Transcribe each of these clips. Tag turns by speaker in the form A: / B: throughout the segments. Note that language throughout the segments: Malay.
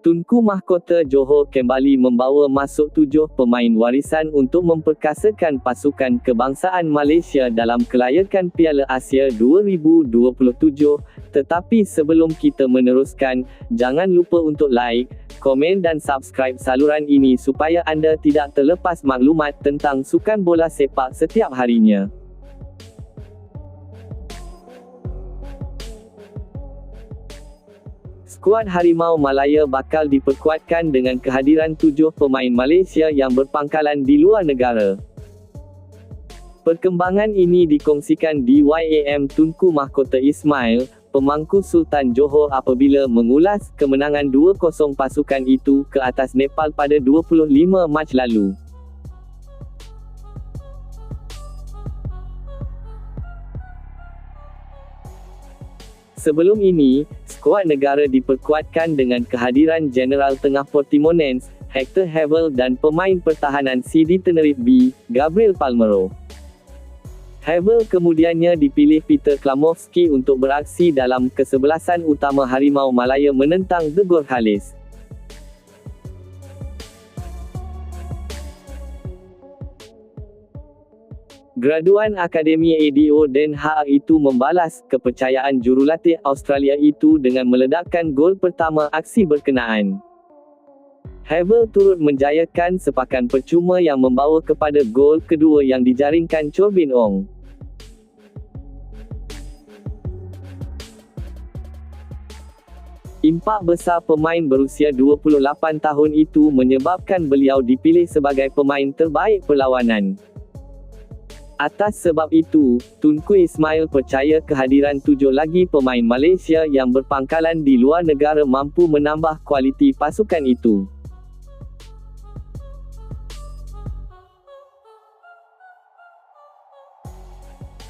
A: Tunku Mahkota Johor kembali membawa masuk tujuh pemain warisan untuk memperkasakan pasukan kebangsaan Malaysia dalam kelayakan Piala Asia 2027. Tetapi sebelum kita meneruskan, jangan lupa untuk like, komen dan subscribe saluran ini supaya anda tidak terlepas maklumat tentang sukan bola sepak setiap harinya. Skuad Harimau Malaya bakal diperkuatkan dengan kehadiran tujuh pemain Malaysia yang berpangkalan di luar negara. Perkembangan ini dikongsikan di YAM Tunku Mahkota Ismail, pemangku Sultan Johor apabila mengulas kemenangan 2-0 pasukan itu ke atas Nepal pada 25 Mac lalu. Sebelum ini, skuad negara diperkuatkan dengan kehadiran Jeneral Tengah Portimonense, Hector Havel dan pemain pertahanan CD Tenerife B, Gabriel Palmero. Havel kemudiannya dipilih Peter Klamovski untuk beraksi dalam kesebelasan utama Harimau Malaya menentang The Gorkhales. Graduan Akademi ADO Den Haag itu membalas kepercayaan jurulatih Australia itu dengan meledakkan gol pertama aksi berkenaan. Havel turut menjayakan sepakan percuma yang membawa kepada gol kedua yang dijaringkan Corbin Ong. Impak besar pemain berusia 28 tahun itu menyebabkan beliau dipilih sebagai pemain terbaik perlawanan. Atas sebab itu, Tunku Ismail percaya kehadiran tujuh lagi pemain Malaysia yang berpangkalan di luar negara mampu menambah kualiti pasukan itu.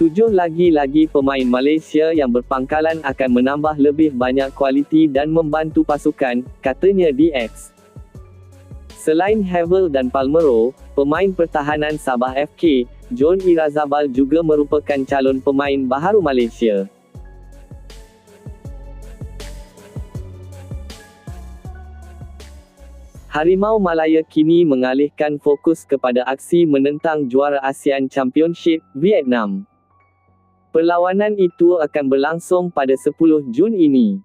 A: Tujuh lagi-lagi pemain Malaysia yang berpangkalan akan menambah lebih banyak kualiti dan membantu pasukan, katanya DX. Selain Havel dan Palmero, pemain pertahanan Sabah FK, John Irazabal juga merupakan calon pemain baharu Malaysia. Harimau Malaya kini mengalihkan fokus kepada aksi menentang juara ASEAN Championship, Vietnam. Perlawanan itu akan berlangsung pada 10 Jun ini.